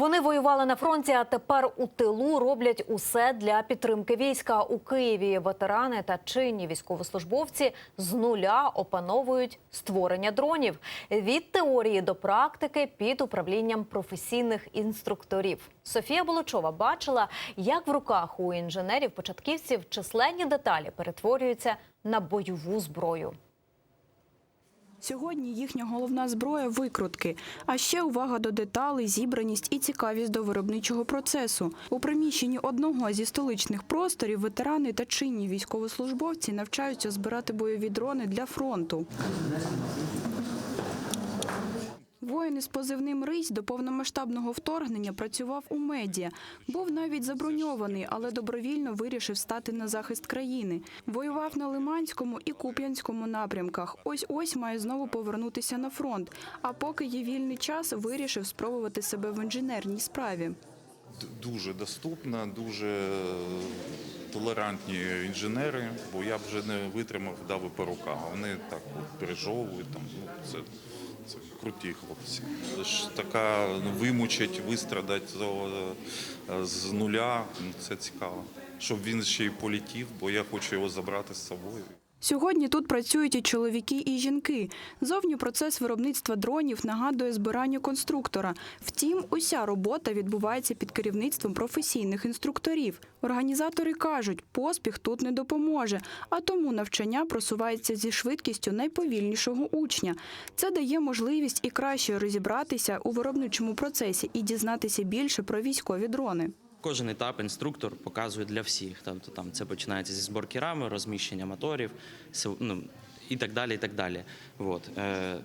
Вони воювали на фронті, а тепер у тилу роблять усе для підтримки війська у Києві. Ветерани та чинні військовослужбовці з нуля опановують створення дронів від теорії до практики під управлінням професійних інструкторів. Софія Болочова бачила, як в руках у інженерів-початківців численні деталі перетворюються на бойову зброю. Сьогодні їхня головна зброя викрутки. А ще увага до деталей, зібраність і цікавість до виробничого процесу. У приміщенні одного зі столичних просторів ветерани та чинні військовослужбовці навчаються збирати бойові дрони для фронту. Воїн із позивним Рись до повномасштабного вторгнення працював у медіа. Був навіть заброньований, але добровільно вирішив стати на захист країни. Воював на Лиманському і Куп'янському напрямках. Ось ось має знову повернутися на фронт. А поки є вільний час, вирішив спробувати себе в інженерній справі. Дуже доступна, дуже толерантні інженери, бо я б вже не витримав, дав би по руках. Вони так от пережовують там. Ну, це, це круті хлопці. Така ну, вимучить, вистрадать з, нуля. Ну, це цікаво. Щоб він ще й політів, бо я хочу його забрати з собою. Сьогодні тут працюють і чоловіки, і жінки. Зовні процес виробництва дронів нагадує збирання конструктора. Втім, уся робота відбувається під керівництвом професійних інструкторів. Організатори кажуть, поспіх тут не допоможе, а тому навчання просувається зі швидкістю найповільнішого учня. Це дає можливість і краще розібратися у виробничому процесі і дізнатися більше про військові дрони. Кожен етап інструктор показує для всіх. Тобто там це починається зі зборки рами, розміщення моторів, ну, і так далі. І так далі. От. Е,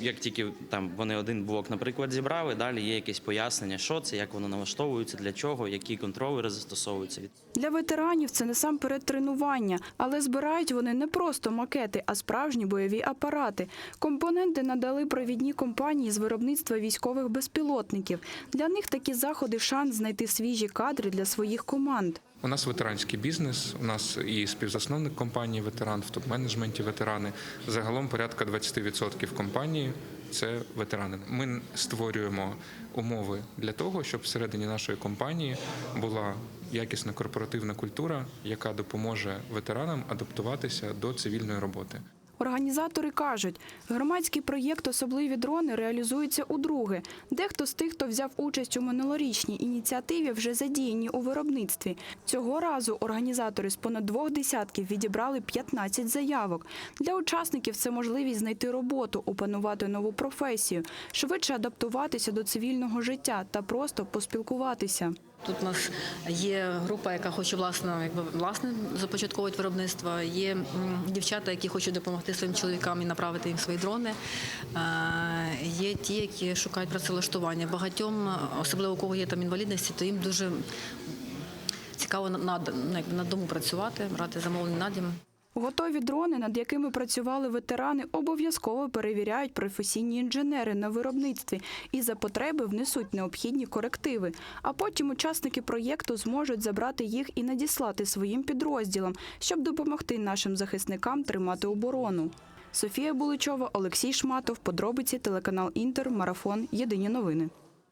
як тільки там вони один блок, наприклад, зібрали, далі є якесь пояснення, що це, як воно налаштовується, для чого, які контролери застосовуються. Для ветеранів це насамперед тренування, але збирають вони не просто макети, а справжні бойові апарати. Компоненти надали провідні компанії з виробництва військових безпілотників. Для них такі заходи шанс знайти свіжі кадри для своїх команд. У нас ветеранський бізнес, у нас і співзасновник компанії ветеран, в топ-менеджменті ветерани. Загалом порядка 20% компанії це ветерани. Ми створюємо умови для того, щоб всередині нашої компанії була якісна корпоративна культура, яка допоможе ветеранам адаптуватися до цивільної роботи. Організатори кажуть, громадський проєкт Особливі дрони реалізується удруге. Дехто з тих, хто взяв участь у минулорічній ініціативі, вже задіяні у виробництві. Цього разу організатори з понад двох десятків відібрали 15 заявок. Для учасників це можливість знайти роботу, опанувати нову професію, швидше адаптуватися до цивільного життя та просто поспілкуватися. Тут у нас є група, яка хоче власно, якби власне започатковувати виробництво. Є дівчата, які хочуть допомогти своїм чоловікам і направити їм свої дрони. Є ті, які шукають працевлаштування. Багатьом, особливо у кого є там інвалідності, то їм дуже цікаво на, на, на дому працювати, брати замовлення на дім. Готові дрони, над якими працювали ветерани, обов'язково перевіряють професійні інженери на виробництві і за потреби внесуть необхідні корективи. А потім учасники проєкту зможуть забрати їх і надіслати своїм підрозділам, щоб допомогти нашим захисникам тримати оборону. Софія Буличова, Олексій Шматов, подробиці телеканал Інтер, марафон. Єдині новини.